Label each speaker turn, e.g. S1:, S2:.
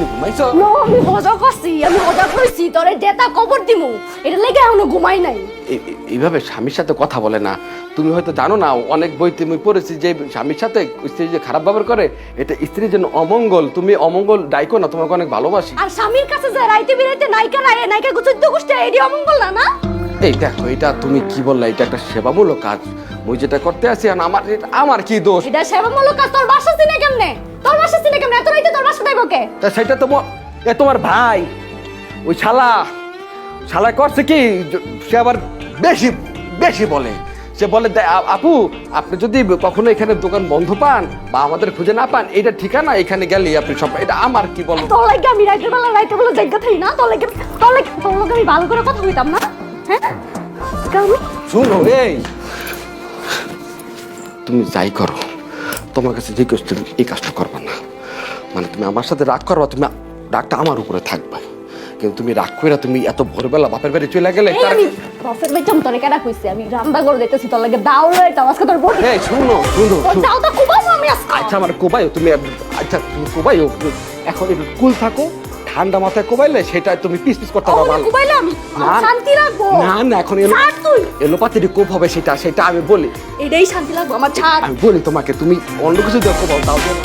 S1: তুমি ঘুমাইছো?
S2: নো আমি মজা করছি আমি মজা করছি তোরে জেতা কবর দিমু। এটা লেগে এখনও ঘুমাই নাই।
S1: এইভাবে স্বামীর সাথে কথা বলে না। তুমি হয়তো জানো না অনেক বই তুমি পড়েছি যে স্বামীর সাথে স্ত্রী যে খারাপ ব্যবহার করে এটা স্ত্রীর জন্য অমঙ্গল। তুমি অমঙ্গল ডাইকো না তোমাকে অনেক ভালোবাসি।
S2: আর স্বামীর কাছে যে রাইতে বিরাইতে নায়িকা নাই নায়িকা গুচুদ্দ গুষ্টে এডি অমঙ্গল না না?
S1: এই দেখো এটা তুমি কি বললা? এটা একটা সেবামূলক কাজ। মুই যেটা করতে আসি আমার আমার কি দোষ?
S2: এটা সেবামূলক কাজ তোর বাসা চিনে কেমনে?
S1: তা সেটা তো ম- এ তোমার ভাই। ওই শালা। শালা করছে কি? সে আবার বেশি বেশি বলে। সে বলে আপু আপনি যদি কখনো এখানে দোকান বন্ধ পান বা আমাদের খুঁজে না পান এটা ঠিকানা? এখানে গেলে আপনি সব এটা আমার কি বলো?
S2: তোর লাগে আমি রাইতের বেলা রাইতের বেলা জায়গা থাই না। তোর লাগে তোর লাগে তোর লাগে আমি ভালো করে কথা হইতাম না। হ্যাঁ?
S1: শুনো এই। তুমি যাই করো। তোমার কাছে যে কাজ তুমি এই কাজটা করবে না। মানে তুমি আমার সাথে রাগ করবা তুমি রাগটা আমার উপরে থাকবে। কিন্তু তুমি রাগ করে তুমি এত ভোরবেলা বাপের বাড়ি চলে গেলে
S2: আমি রফের বাইতাম তোরে কেডা কইছি? আমি রান্না করে দিতেছি তোর লাগে দাও লইতাম আজকে তোর বড়
S1: এই শুনো শুনো
S2: দাও তো খুব আমি আজকে।
S1: আচ্ছা আমার কোবাইও তুমি আচ্ছা তুমি কোবাইও এখন একটু কুল থাকো ঠান্ডা মাথায় কোবাইলে সেটা তুমি পিস পিস করতে পারবা। না।
S2: শান্তি রাখব
S1: না না এখন এলো
S2: তুই।
S1: এলোপাতির কোপ হবে সেটা সেটা আমি বলি।
S2: এটাই শান্তি লাগবো আমার ছাড়।
S1: আমি বলি তোমাকে তুমি অন্য কিছু দেখো বল তাও যেন-